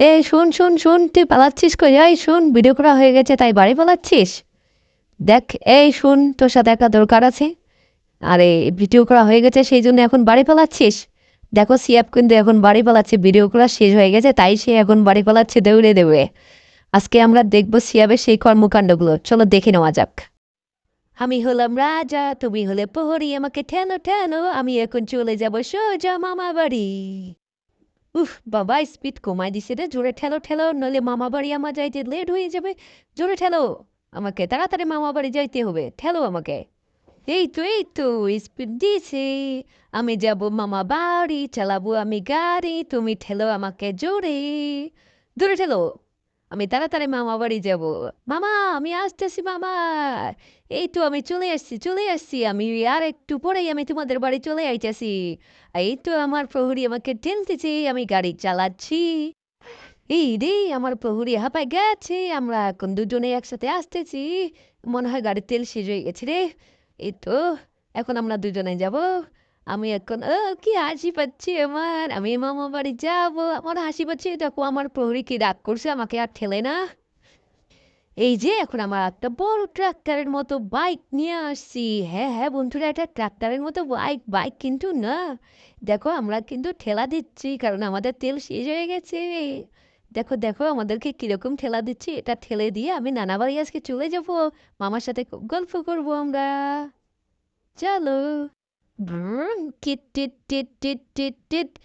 এই শোন শোন শোন, তুই পালাচ্ছিস কই? এই শোন ভিডিও করা হয়ে গেছে, তাই বাড়ি পালাচ্ছিস? দেখ, এই শোন, তোর সাথে একটা দরকার আছে। আরে ভিডিও করা হয়ে গেছে, সেই জন্য এখন বাড়ি পালাচ্ছিস? দেখো সিয়াব কিন্তু এখন বাড়ি পালাচ্ছে ভিডিও করা শেষ হয়ে গেছে, তাই সে এখন বাড়ি পালাচ্ছে, দৌড়ে দেবে। আজকে আমরা দেখব সিয়াবের সেই কর্মকাণ্ডগুলো, চলো দেখে নেওয়া যাক। আমি হলাম রাজা, তুমি হলে প্রহরী, আমাকে ঠেলো ঠেলো, আমি এখন চলে যাব সোজা মামা বাড়ি। উফ বাবা স্পিড কমাই দিছে রে, জোরে ঠেলো ঠেলো, নইলে মামা বাড়ি আমার যাইতে লেট হয়ে যাবে। জোরে ঠেলো, আমাকে তাড়াতাড়ি মামা বাড়ি যাইতে হবে, ঠেলো আমাকে। এই তো এই তো স্পিড দিছে, আমি যাব মামা বাড়ি, চালাবো আমি গাড়ি, তুমি ঠেলো আমাকে জোরে। জোরে ঠেলো। আমি তাড়াতাড়ি মামা বাড়ি যাব। মামা, আমি আসতেছি, মামা। এই তো আমি চলে আসছি চলে আসছি। আমি আর একটু পরেই আমি তোমাদের বাড়ি চলে আইতেছি। এই তো আমার প্রহরী আমাকে ঠেলতেছে, আমি গাড়ি চালাচ্ছি। এই রে, আমার প্রহরী হাঁপায় গেছে। আমরা এখন দুজনে একসাথে আসতেছি। মনে হয় গাড়ির তেল শেষ হয়ে গেছে রে। এই তো, এখন আমরা দুজনে যাব। আমি এখন, ও, কি হাসি পাচ্ছি আমার? আমি মামা বাড়ি যাব। আমার হাসি পাচ্ছে। দেখো, আমার প্রহরী কি রাগ করছে, আমাকে আর ঠেলে না। এই যে, এখন আমার একটা বড় ট্রাক্টরের মতো বাইক নিয়ে আসছি। হ্যাঁ হ্যাঁ বন্ধুরা, এটা ট্রাক্টরের মতো বাইক বাইক কিন্তু না। দেখো, আমরা কিন্তু ঠেলা দিচ্ছি, কারণ আমাদের তেল শেষ হয়ে গেছে। দেখো দেখো, আমাদেরকে কীরকম ঠেলা দিচ্ছি, এটা ঠেলে দিয়ে আমি নানা বাড়ি আজকে চলে যাব। মামার সাথে গল্প করব আমরা। চলো। Br r r! Kit, tit, tit, tit, tit, tit!